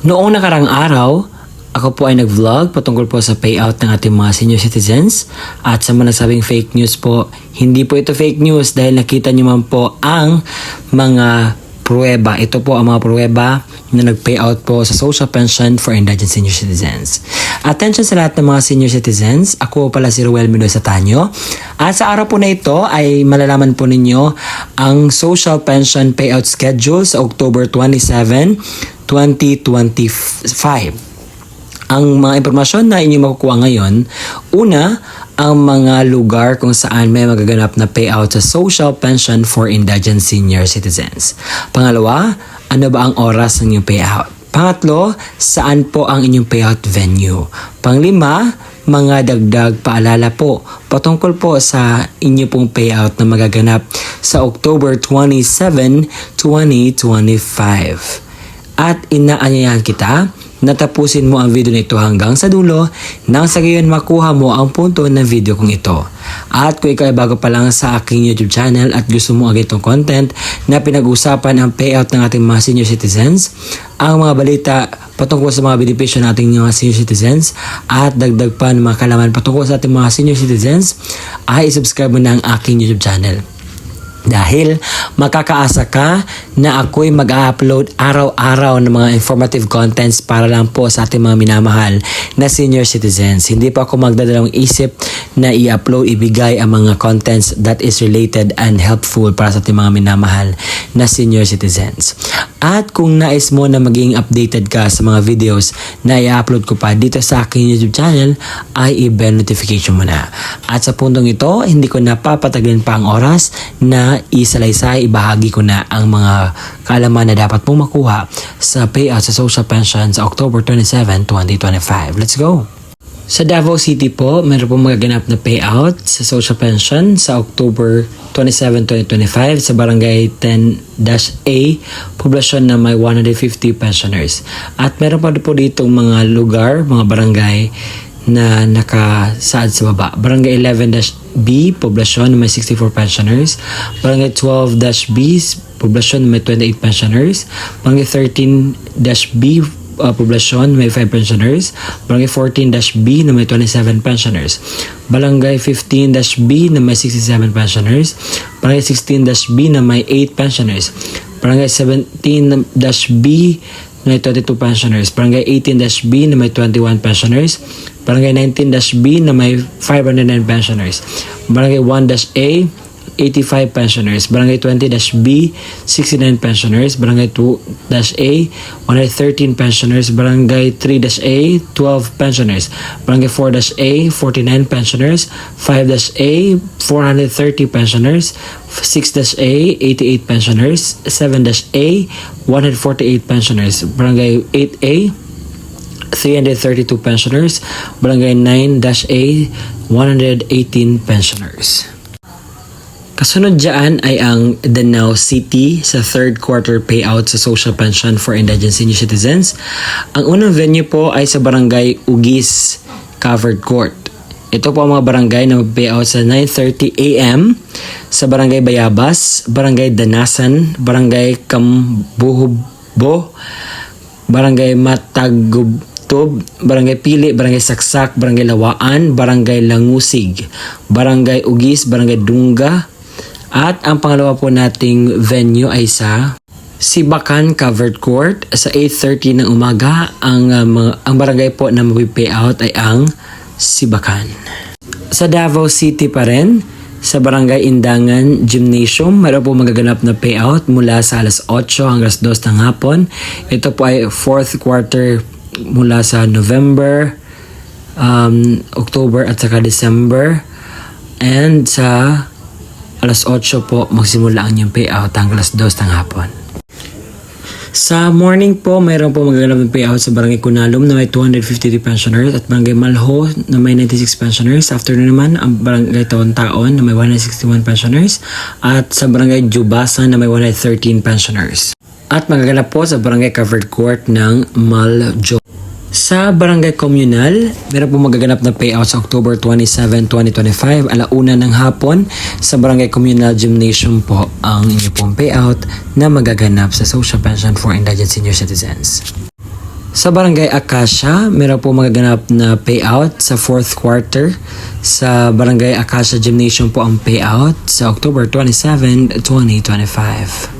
Noong nakarang araw, ako po ay nag-vlog patungkol po sa payout ng ating mga senior citizens at sa mga nagsabing fake news po, hindi po ito fake news dahil nakita nyo man po ang mga pruweba. Ito po ang mga pruweba na nag-payout po sa social pension for indigent senior citizens. Attention sa lahat ng mga senior citizens. Ako pala si Ruel Mendoza Tanyo. At sa araw po na ito ay malalaman po ninyo ang social pension payout schedule sa October 27, 2025 ang mga impormasyon na inyong makukuha ngayon, una, ang mga lugar kung saan may magaganap na payout sa social pension for indigent senior citizens. Pangalawa, ano ba ang oras ng inyong payout? Pangatlo, saan po ang inyong payout venue? Panglima, mga dagdag paalala po patungkol po sa inyo pong payout na magaganap sa October 27, 2025. At inaanyayahan kita natapusin mo ang video nito hanggang sa dulo nang sa gayon makuha mo ang punto ng video kong ito. At kung ikaw ay bago pa lang sa aking YouTube channel at gusto mo agad itong content na pinag-usapan ang payout ng ating mga senior citizens, ang mga balita patungkol sa mga benepisyo ng mga senior citizens at dagdag pa ng mga kalaman patungkol sa ating mga senior citizens, ay subscribe mo na ang aking YouTube channel. Dahil makakaasa ka na ako'y mag-upload araw-araw ng mga informative contents para lang po sa ating mga minamahal na senior citizens. Hindi pa ako magdadalawang isip na i-upload, ibigay ang mga contents that is related and helpful para sa ating mga minamahal na senior citizens. At kung nais mo na maging updated ka sa mga videos na i-upload ko pa dito sa aking YouTube channel, ay i-bell notification mo na. At sa puntong ito, hindi ko napapatagalin pa ang oras na isalaysay, ibahagi ko na ang mga kaalaman na dapat mong makuha sa payout sa social pension sa October 27, 2025. Let's go! Sa Davao City po, meron po magaganap na payout sa social pension sa October 27, 2025 sa Barangay 10-A, poblasyon na may 150 pensioners. At meron pa po dito mga lugar, mga barangay na nakasaad sa baba. Barangay 11-B, poblasyon na may 64 pensioners. Barangay 12-B, poblasyon na may 28 pensioners. Barangay 13-B, uh, poblasyon may 5 pensioners. Barangay 14-B na may 27 pensioners. Barangay 15-B na may 67 pensioners. Barangay 16-B na may 8 pensioners. Barangay 17-B na may 22 pensioners. Barangay 18-B na may 21 pensioners. Barangay 19-B na may 509 pensioners. Barangay 1-A 85 pensioners. Barangay 20-B, 69 pensioners. Barangay 2-A, 113 pensioners. Barangay 3-A, 12 pensioners. Barangay 4-A, 49 pensioners. 5-A, 430 pensioners. 6-A, 88 pensioners. 7-A, 148 pensioners. Barangay 8A, 332 pensioners. Barangay 9-A, 118 pensioners. Kasunod dyan ay ang Danao City sa third quarter payout sa social pension for indigent senior citizens. Ang unang venue po ay sa Barangay Ugis Covered Court. Ito po ang mga barangay na mag-payout sa 9.30 a.m. sa Barangay Bayabas, Barangay Danasan, Barangay Kambuhbo, Barangay Matagubtob, Barangay Pili, Barangay Saksak, Barangay Lawaan, Barangay Langusig, Barangay Ugis, Barangay Dunga, at ang pangalawa po nating venue ay sa Sibakan Covered Court sa 8.30 ng umaga. Ang, uh, ang barangay po na mag-pay out ay ang Sibakan. Sa Davao City pa rin, sa Barangay Indangan Gymnasium, meron po magaganap na payout mula sa alas 8 hanggang alas 2 ng hapon. Ito po ay fourth quarter mula sa November, um, October at saka December. And sa alas 8 po magsimula ang inyong payout hanggang alas 2 ng hapon. Sa morning po, mayroon po magaganap ng payout sa Barangay Kunalum na may 253 pensioners at Barangay Malho na may 96 pensioners. Afternoon naman, ang Barangay Taon-Taon na may 161 pensioners at sa Barangay Jubasan na may 113 pensioners. At magaganap po sa Barangay Covered Court ng Maljo. Sa Barangay Communal, meron po magaganap na payout sa October 27, 2025, alauna ng hapon sa Barangay Communal Gymnasium po ang inyo pong payout na magaganap sa Social Pension for Indigent Senior Citizens. Sa Barangay Acacia, meron po magaganap na payout sa fourth quarter. Sa Barangay Acacia Gymnasium po ang payout sa October 27, 2025.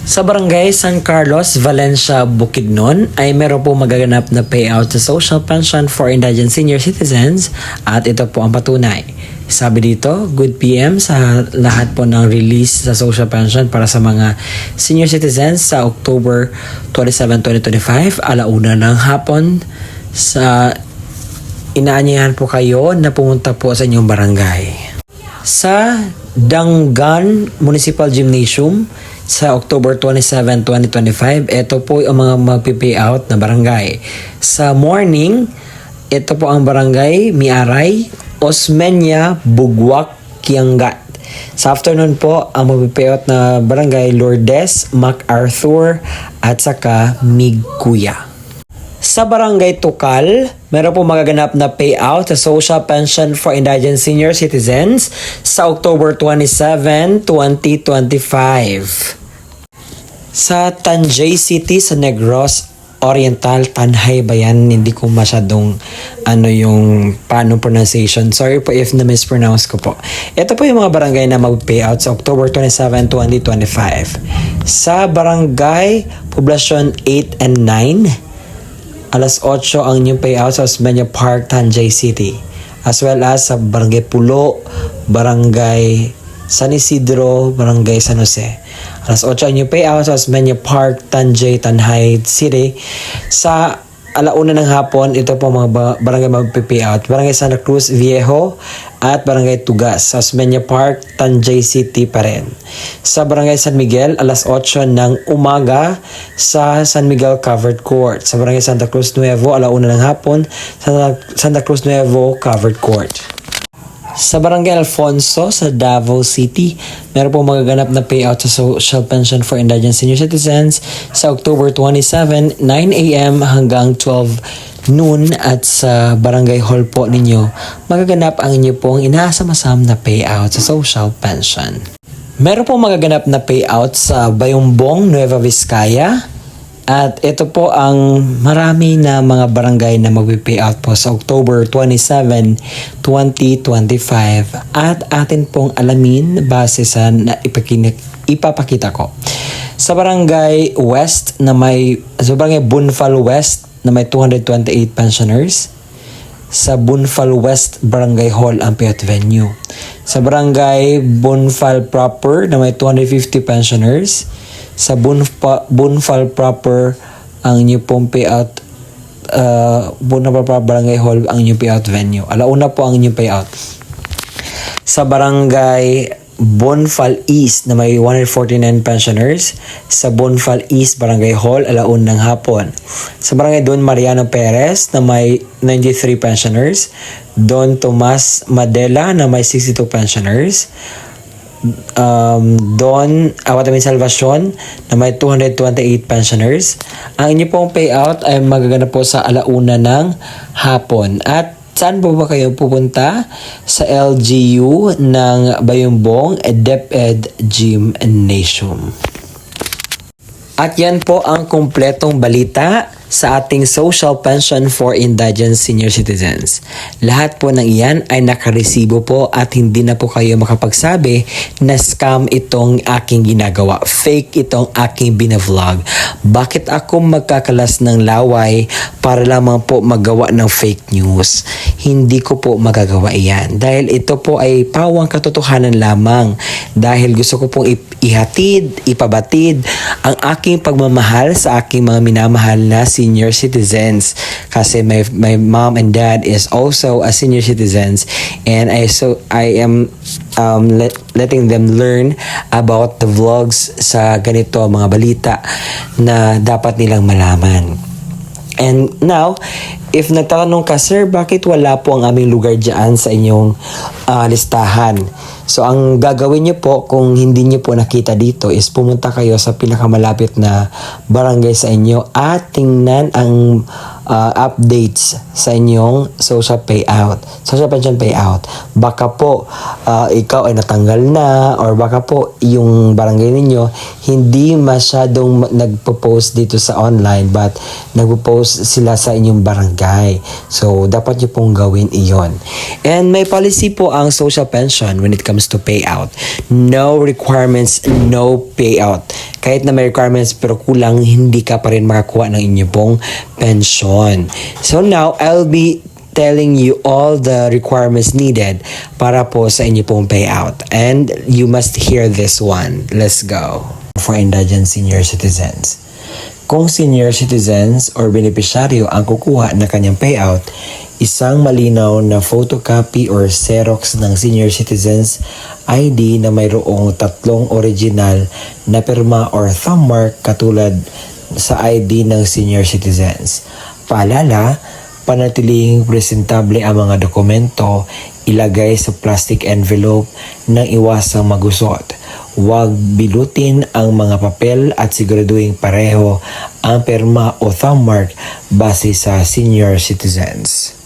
Sa Barangay San Carlos, Valencia, Bukidnon ay meron po magaganap na payout sa social pension for indigent senior citizens at ito po ang patunay. Sabi dito, good PM sa lahat po ng release sa social pension para sa mga senior citizens sa October 27, 2025, alauna ng hapon sa inaanyayahan po kayo na pumunta po sa inyong barangay. Sa Dangan Municipal Gymnasium sa October 27, 2025, ito po ang mga magpipay out na barangay. Sa morning, ito po ang barangay Miaray, Osmeña, Bugwak, Kiangat. Sa afternoon po, ang magpipay out na barangay Lourdes, MacArthur, at saka Migkuya. Sa Barangay Tukal, meron po magaganap na payout sa Social Pension for Indigent Senior Citizens sa October 27, 2025. Sa Tanjay City sa Negros Oriental, Tanhay ba yan? Hindi ko masyadong ano yung paano pronunciation. Sorry po if na-mispronounce ko po. Ito po yung mga barangay na mag-payout sa October 27, 2025. Sa Barangay Poblacion 8 and 9, alas 8 ang inyong payout sa Osmeña Park, Tanjay City. As well as sa Barangay Pulo, Barangay San Isidro, Barangay San Jose. Alas 8 ang inyong payout sa Osmeña Park, Tanjay, Tanhay City. Sa alauna ng hapon, ito po mga ba- barangay magpipayout. Barangay Santa Cruz Viejo at Barangay Tugas sa Osmeña Park, Tanjay City pa rin. Sa Barangay San Miguel, alas 8 ng umaga sa San Miguel Covered Court. Sa Barangay Santa Cruz Nuevo, alauna ng hapon sa Santa Cruz Nuevo Covered Court. Sa Barangay Alfonso sa Davao City, meron po magaganap na payout sa social pension for indigent senior citizens sa October 27, 9 a.m. hanggang 12 noon at sa Barangay Hall po ninyo, magaganap ang inyo pong inaasam-asam na payout sa social pension. Meron po magaganap na payout sa Bayumbong, Nueva Vizcaya, at ito po ang marami na mga barangay na magpipay out po sa October 27, 2025. At atin pong alamin base sa na ipapakita ko. Sa barangay West na may, sa barangay Bunfal West na may 228 pensioners. Sa Bunfal West Barangay Hall ang payout venue. Sa barangay Bunfal Proper na may 250 pensioners sa Bunfal proper ang inyo pong payout uh, proper barangay hall ang inyong payout venue. Alauna po ang inyong payout. Sa barangay Bonfal East na may 149 pensioners. Sa Bonfal East Barangay Hall, alaun ng hapon. Sa Barangay Don Mariano Perez na may 93 pensioners. Don Tomas Madela na may 62 pensioners um, Don Awatamin Salvacion na may 228 pensioners. Ang inyo pong payout ay magaganap po sa alauna ng hapon. At saan po ba kayo pupunta? Sa LGU ng Bayumbong DepEd Gymnasium. At yan po ang kumpletong balita sa ating Social Pension for Indigent Senior Citizens. Lahat po ng iyan ay nakaresibo po at hindi na po kayo makapagsabi na scam itong aking ginagawa. Fake itong aking binavlog. Bakit ako magkakalas ng laway para lamang po magawa ng fake news? Hindi ko po magagawa iyan. Dahil ito po ay pawang katotohanan lamang. Dahil gusto ko pong ihatid, ipabatid ang aking pagmamahal sa aking mga minamahal na senior citizens kasi my my mom and dad is also a senior citizens and I so I am um, let, letting them learn about the vlogs sa ganito mga balita na dapat nilang malaman. And now, if nagtatanong ka, Sir, bakit wala po ang aming lugar dyan sa inyong ah, listahan? So, ang gagawin niyo po kung hindi niyo po nakita dito is pumunta kayo sa pinakamalapit na barangay sa inyo at tingnan ang ah, updates sa inyong social payout, social pension payout. Baka po ah, ikaw ay natanggal na or baka po yung barangay ninyo hindi masyadong ma- nagpo-post dito sa online but nagpo-post sila sa inyong barangay. So, dapat nyo pong gawin iyon. And may policy po ang social pension when it comes to payout. No requirements, no payout. Kahit na may requirements pero kulang, hindi ka pa rin makakuha ng inyong pong pension. So now, I'll be telling you all the requirements needed para po sa inyo pong payout. And you must hear this one. Let's go. For indigent senior citizens. Kung senior citizens or beneficiaryo ang kukuha ng kanyang payout, isang malinaw na photocopy or Xerox ng senior citizens ID na mayroong tatlong original na pirma or thumb mark katulad sa ID ng senior citizens. Paalala, panatiling presentable ang mga dokumento, ilagay sa plastic envelope nang iwasang magusot. Huwag bilutin ang mga papel at siguraduhin pareho ang perma o thumb mark base sa senior citizens.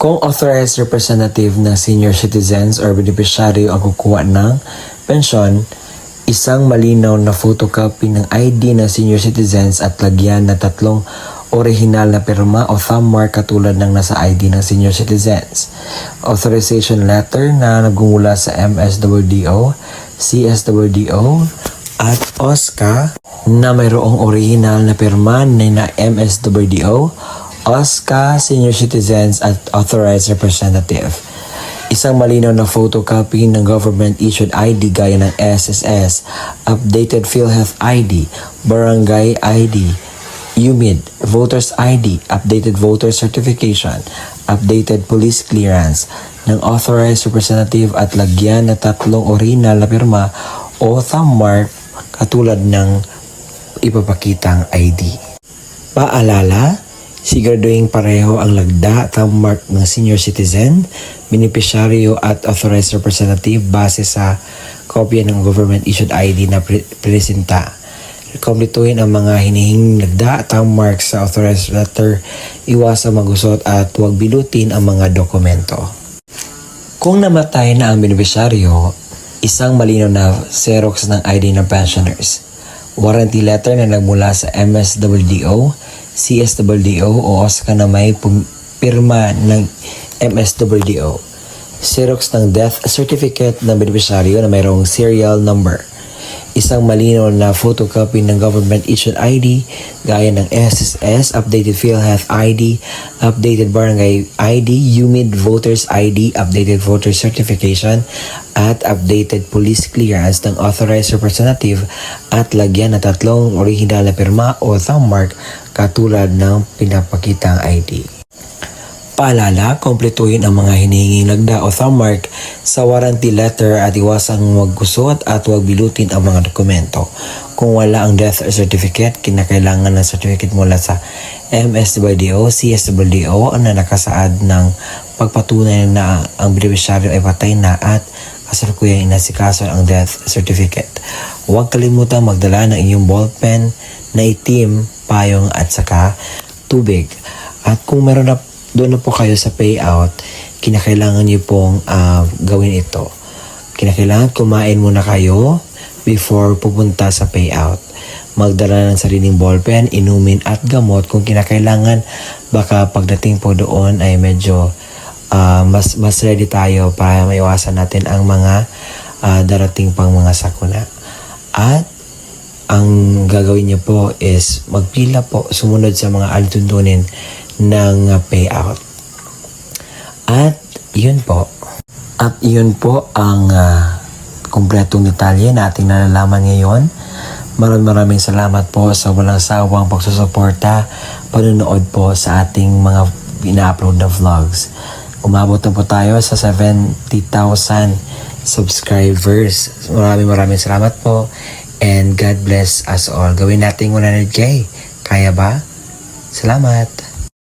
Kung authorized representative ng senior citizens or beneficiary ang kukuha ng pensyon, isang malinaw na photocopy ng ID ng senior citizens at lagyan na tatlong original na pirma o thumb mark katulad ng nasa ID ng senior citizens. Authorization letter na nagmumula sa MSWDO, CSWDO, at OSCA na mayroong original na pirma na MSWDO, OSCA, senior citizens at authorized representative. Isang malinaw na photocopy ng government-issued ID gaya ng SSS, updated PhilHealth ID, Barangay ID, UMID, Voters ID, updated voter certification, updated police clearance ng authorized representative at lagyan na tatlong original na pirma o thumb mark katulad ng ipapakitang ID. Paalala, siguraduhin pareho ang lagda at thumb mark ng senior citizen, beneficiaryo at authorized representative base sa kopya ng government-issued ID na pre- presenta. Komplituhin ang mga at thumb mark sa authorized letter, iwasang magusot at huwag bilutin ang mga dokumento. Kung namatay na ang beneficiaryo, isang malinaw na Xerox ng ID ng pensioners. Warranty letter na nagmula sa MSWDO, CSWDO o OSCA na may pirma ng MSWDO. Xerox ng death certificate ng beneficiaryo na mayroong serial number. Isang malinaw na photocopy ng government-issued ID gaya ng SSS, updated PhilHealth ID, updated barangay ID, UMID voters ID, updated voter certification, at updated police clearance ng authorized representative at lagyan na tatlong original na pirma o thumb mark katulad ng pinapakitang ID. Paalala, kompletuhin ang mga hinihinging lagda o thumb mark sa warranty letter at iwasang magkusot at huwag bilutin ang mga dokumento. Kung wala ang death certificate, kinakailangan ng certificate mula sa MSWDO, CSWDO na nakasaad ng pagpatunay na ang beneficiaryo ay patay na at kasalukuyang inasikaso ang death certificate. Huwag kalimutan magdala ng inyong ballpen na itim, payong at saka tubig. At kung meron na doon na po kayo sa payout, kinakailangan niyo pong ah, gawin ito. Kinakailangan kumain muna kayo before pupunta sa payout. Magdala ng sariling ballpen, inumin at gamot kung kinakailangan. Baka pagdating po doon ay medyo ah, mas, mas ready tayo para maiwasan natin ang mga ah, darating pang mga sakuna. At ang gagawin niyo po is magpila po, sumunod sa mga alituntunin ng uh, payout. At yun po. At yun po ang uh, kumpletong detalye na ating nalalaman ngayon. Maraming maraming salamat po sa walang sawang pagsusuporta, panonood po sa ating mga ina-upload na vlogs. Umabot na po tayo sa 70,000 subscribers. Maraming maraming salamat po and God bless us all. Gawin natin 100k. Kaya ba? Salamat!